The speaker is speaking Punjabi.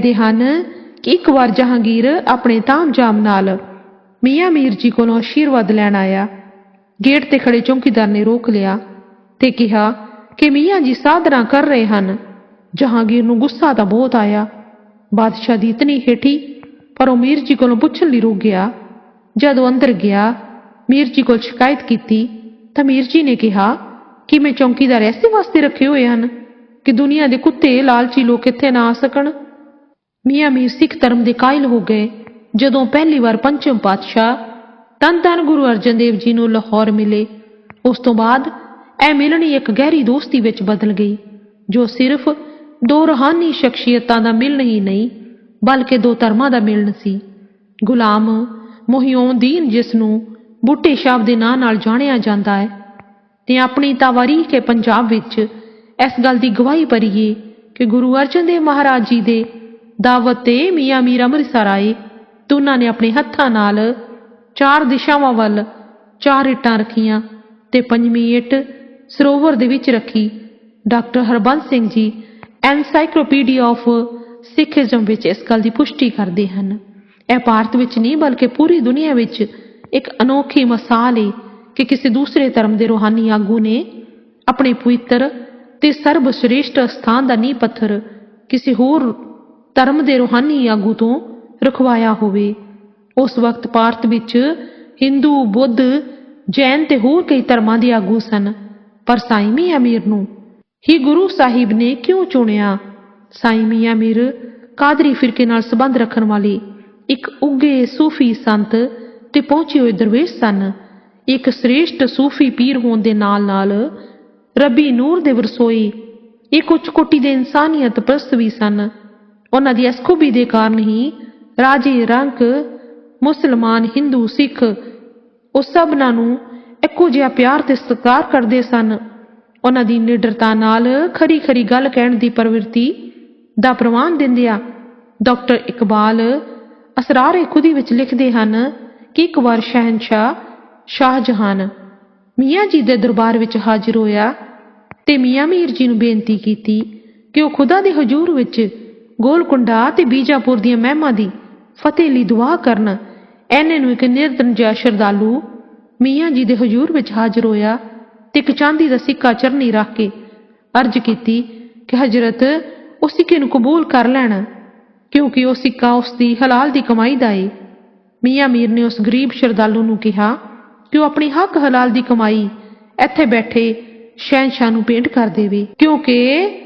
ਦੇ ਹਨ ਕਿ ਇੱਕ ਵਾਰ ਜਹਾਂਗੀਰ ਆਪਣੇ ਤਾਮਜਾਮ ਨਾਲ ਮੀਆਂ ਮੀਰ ਜੀ ਕੋਲੋਂ ਆਸ਼ੀਰਵਾਦ ਲੈਣ ਆਇਆ। ਗੇਟ ਤੇ ਖੜੇ ਚੌਕੀਦਾਰ ਨੇ ਰੋਕ ਲਿਆ ਤੇ ਕਿਹਾ ਕਿ ਮੀਆਂ ਜੀ ਸਾਧਨਾ ਕਰ ਰਹੇ ਹਨ। ਜਹਾਂਗੀਰ ਨੂੰ ਗੁੱਸਾ ਤਾਂ ਬਹੁਤ ਆਇਆ। ਬਾਦਸ਼ਾਹ ਦੀ ਇਤਨੀ ਹੇਠੀ ਪਰ ਉਹ ਮੀਰ ਜੀ ਕੋਲੋਂ ਪੁੱਛਣ ਲਈ ਰੁਕ ਗਿਆ। ਜਦੋਂ ਅੰਦਰ ਗਿਆ, ਮੀਰ ਜੀ ਕੋਲ ਸ਼ਿਕਾਇਤ ਕੀਤੀ ਤਾਂ ਮੀਰ ਜੀ ਨੇ ਕਿਹਾ ਕਿ ਮੈਂ ਚੌਕੀਦਾਰ ਐਸੇ ਵਾਸਤੇ ਰੱਖੇ ਹੋਏ ਹਨ ਕਿ ਦੁਨੀਆ ਦੇ ਕੁੱਤੇ, ਲਾਲਚੀ ਲੋਕ ਇੱਥੇ ਨਾ ਆ ਸਕਣ। ਮੀਆਂ ਮੀਰ ਸਿੱਖ ਧਰਮ ਦੇ ਕਾਇਲ ਹੋ ਗਏ। ਜਦੋਂ ਪਹਿਲੀ ਵਾਰ ਪੰਚਮ ਪਾਤਸ਼ਾਹ ਤਨ ਤਨ ਗੁਰੂ ਅਰਜਨ ਦੇਵ ਜੀ ਨੂੰ ਲਾਹੌਰ ਮਿਲੇ, ਉਸ ਤੋਂ ਬਾਅਦ ਇਹ ਮਿਲਣੀ ਇੱਕ ਗਹਿਰੀ ਦੋਸਤੀ ਵਿੱਚ ਬਦਲ ਗਈ, ਜੋ ਸਿਰਫ ਦੋ ਰੂਹਾਨੀ ਸ਼ਖਸੀਅਤਾਂ ਦਾ ਮਿਲਣ ਹੀ ਨਹੀਂ, ਬਲਕਿ ਦੋ ਧਰਮਾਂ ਦਾ ਮਿਲਣ ਸੀ। ਗੁਲਾਮ ਮੁਹਿਉਦੀਨ ਜਿਸ ਨੂੰ ਬੁੱਟੇ ਸ਼ਾਹ ਦੇ ਨਾਂ ਨਾਲ ਜਾਣਿਆ ਜਾਂਦਾ ਹੈ, ਤੇ ਆਪਣੀ ਤਾਵਾਰੀਖ ਹੈ ਪੰਜਾਬ ਵਿੱਚ ਇਸ ਗੱਲ ਦੀ ਗਵਾਹੀ ਭਰੀਏ ਕਿ ਗੁਰੂ ਅਰਜਨ ਦੇਵ ਮਹਾਰਾਜ ਜੀ ਦੇ ਦਾਵਤ ਤੇ ਮੀਆਂ ਮੀਰ ਅੰਮ੍ਰਿਤਸਰ ਆਏ ਤੇ ਉਹਨਾਂ ਨੇ ਆਪਣੇ ਹੱਥਾਂ ਨਾਲ ਚਾਰ ਦਿਸ਼ਾਵਾਂ ਵੱਲ ਚਾਰ ਇੱਟਾਂ ਰੱਖੀਆਂ ਤੇ ਪੰਜਵੀਂ ਇੱਟ ਸਰੋਵਰ ਦੇ ਵਿੱਚ ਰੱਖੀ। Doctor Harbans Singh ji encyclopedia of Sikhism ਵਿੱਚ ਇਸ ਗੱਲ ਦੀ ਪੁਸ਼ਟੀ ਕਰਦੇ ਹਨ। ਇਹ ਭਾਰਤ ਵਿੱਚ ਨਹੀਂ, ਬਲਕਿ ਪੂਰੀ ਦੁਨੀਆ ਵਿੱਚ ਇੱਕ ਅਨੋਖੀ ਮਿਸਾਲ ਹੈ ਕਿ ਕਿਸੇ ਦੂਸਰੇ ਧਰਮ ਦੇ ਰੂਹਾਨੀ ਆਗੂ ਨੇ ਆਪਣੇ ਪਵਿੱਤਰ ਤੇ ਸਰਬਸ਼੍ਰੇਸ਼ਟ ਸਥਾਨ ਦਾ ਨੀਂਹ ਪੱਥਰ ਕਿਸੇ ਹੋਰ ਧਰਮ ਦੇ ਰੂਹਾਨੀ ਆਗੂ ਤੋਂ ਰਖਵਾਇਆ ਹੋਵੇ। ਉਸ ਵਕਤ ਭਾਰਤ ਵਿੱਚ ਹਿੰਦੂ ਬੁੱਧ, ਜੈਨ ਤੇ ਹੋਰ ਕਈ ਧਰਮਾਂ ਦੇ ਆਗੂ ਸਨ। ਪਰ ਸਾਈਂ ਮੀਆਂ ਮੀਰ ਨੂੰ ਹੀ ਗੁਰੂ ਸਾਹਿਬ ਨੇ ਕਿਉਂ ਚੁਣਿਆ? ਸਾਈਂ ਮੀਆਂ ਮੀਰ ਕਾਦਰੀ ਫਿਰਕੇ ਨਾਲ ਸੰਬੰਧ ਰੱਖਣ ਵਾਲੇ ਇੱਕ ਉੱਗੇ ਸੂਫੀ ਸੰਤ ਤੇ ਪਹੁੰਚੇ ਹੋਏ ਦਰਵੇਸ਼ ਸਨ। ਇੱਕ ਸ੍ਰੇਸ਼ਟ ਸੂਫੀ ਪੀਰ ਹੋਣ ਦੇ ਨਾਲ ਨਾਲ ਰੱਬੀ ਨੂਰ ਦੇ ਵਰਸੋਈ ਇੱਕ ਉੱਚ ਕੋਟੀ ਦੇ ਇਨਸਾਨੀਅਤ ਪ੍ਰਸਤ ਵੀ ਸਨ। ਉਹਨਾਂ ਦੀ ਇਸ ਦੇ ਕਾਰਨ ਹੀ ਰਾਜੇ ਰੰਕ, ਮੁਸਲਮਾਨ, ਹਿੰਦੂ, ਸਿੱਖ, ਉਹ ਸਭਨਾਂ ਨੂੰ ਇੱਕੋ ਜਿਹਾ ਪਿਆਰ ਤੇ ਸਤਿਕਾਰ ਕਰਦੇ ਸਨ। ਉਹਨਾਂ ਦੀ ਨਿਡਰਤਾ ਨਾਲ ਖਰੀ ਖਰੀ ਗੱਲ ਕਹਿਣ ਦੀ ਪ੍ਰਵਿਰਤੀ ਦਾ ਪ੍ਰਮਾਣ ਦਿੰਦਿਆਂ ਡਾਕਟਰ ਇਕਬਾਲ ਅਸਰਾਰੇ ਖੁਦੀ ਵਿੱਚ ਲਿਖਦੇ ਹਨ ਕਿ ਇੱਕ ਵਾਰ ਸ਼ਹਿਨशाह ਸ਼ਾਹਜਹਾਨ ਮੀਆਂ ਜੀ ਦੇ ਦਰਬਾਰ ਵਿੱਚ ਹਾਜ਼ਰ ਹੋਇਆ ਤੇ ਮੀਆਂ ਮੀਰ ਜੀ ਨੂੰ ਬੇਨਤੀ ਕੀਤੀ ਕਿ ਉਹ ਖੁਦਾ ਦੇ ਹਜ਼ੂਰ ਵਿੱਚ ਗੋਲਕੁੰਡਾ ਤੇ ਬੀਜਾਪੁਰ ਦੀਆਂ ਮਹਿਮਾਂ ਦੀ ਫਤਿਹ ਲਈ ਦੁਆ ਕਰਨ, ਐਨੇ ਨੂੰ ਇੱਕ ਨਿਰਧਨ ਜਿਹਾ ਸ਼ਰਧਾਲੂ ਮੀਆਂ ਜੀ ਦੇ ਹਜ਼ੂਰ ਵਿੱਚ ਹਾਜ਼ਰ ਹੋਇਆ ਤੇ ਇੱਕ ਚਾਂਦੀ ਦਾ ਸਿੱਕਾ ਚਰਨੀ ਰੱਖ ਕੇ ਅਰਜ਼ ਕੀਤੀ ਕਿ ਹਜ਼ਰਤ ਉਸ ਸਿੱਕੇ ਨੂੰ ਕਬੂਲ ਕਰ ਲੈਣ, ਕਿਉਂਕਿ ਉਹ ਸਿੱਕਾ ਉਸ ਦੀ ਹਲਾਲ ਦੀ ਕਮਾਈ ਦਾ ਏ। ਮੀਆਂ ਮੀਰ ਨੇ ਉਸ ਗਰੀਬ ਸ਼ਰਧਾਲੂ ਨੂੰ ਕਿਹਾ ਕਿ ਉਹ ਆਪਣੀ ਹੱਕ ਹਲਾਲ ਦੀ ਕਮਾਈ ਇੱਥੇ ਬੈਠੇ ਸ਼ਹਿਨशाह ਨੂੰ ਪੇਂਟ ਕਰ ਦੇਵੇ, ਕਿਉਂਕਿ